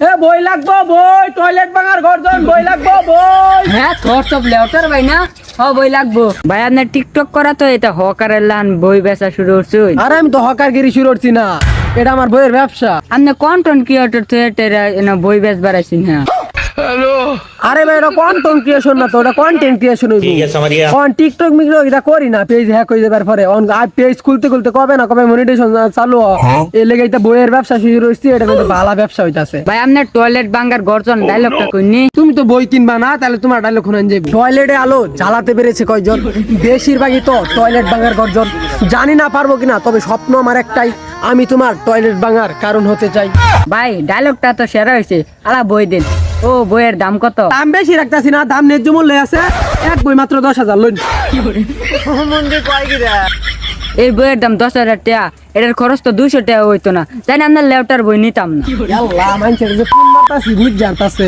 এ বই লাগবো বই টয়লেট ভাঙার গর্জন বই লাগবো বই। হ্যাঁ তোর সব লেউটার ভাই না? হ বই লাগবো। ভাই আপনার টিকটক করা তো এটা হকারের লান বই বেচা শুরু করছে আরে আমি তো হকার গিরি শুরু করছি না। এটা আমার বইয়ের ব্যবসা। আপনি কন্টেন্ট ক্রিয়েটর থেকে বই বেচ ভাই এটা কন্টেন্ট ক্রিয়েশন না তো কন্টেন্ট ক্রিয়েশন টিকটক এটা করি না পেজ হ্যাক পরে। অন আর পেজ খুলতে খুলতে কবে না কবে চালু এ হ্যাঁ। এটা বইয়ের ব্যবসা শুরু এটা কিন্তু ভালো ব্যবসা হইতাছে। ভাই টয়লেট বাঙ্গার গর্জন ডায়লগটা কইনি তুমি তো বই কিনবা না তাহলে তোমার ডায়লগ শুনেন যাবে টয়লেটে আলো জ্বালাতে পেরেছে কয়জন? বেশিরভাগই তো টয়লেট বাঙ্গার গর্জন। জানি না পারব কিনা তবে স্বপ্ন আমার একটাই আমি তোমার টয়লেট ভাঙার কারণ হতে চাই। ভাই ডায়লগটা তো সেরা হয়েছে। আলা বই দিন। ও বইয়ের দাম কত? দাম বেশি রাখতেছি না দাম ন্যায্য মূল্যে আছে। এক বই মাত্র দশ হাজার লোন এই বইয়ের দাম দশ হাজার টাকা। এটার খরচ তো দুইশো টাকা হইতো না। তাই না আপনার লেউটার বই নিতাম না। আল্লাহ মানুষের যে কোন মারতাছি বুঝ জানতাছে।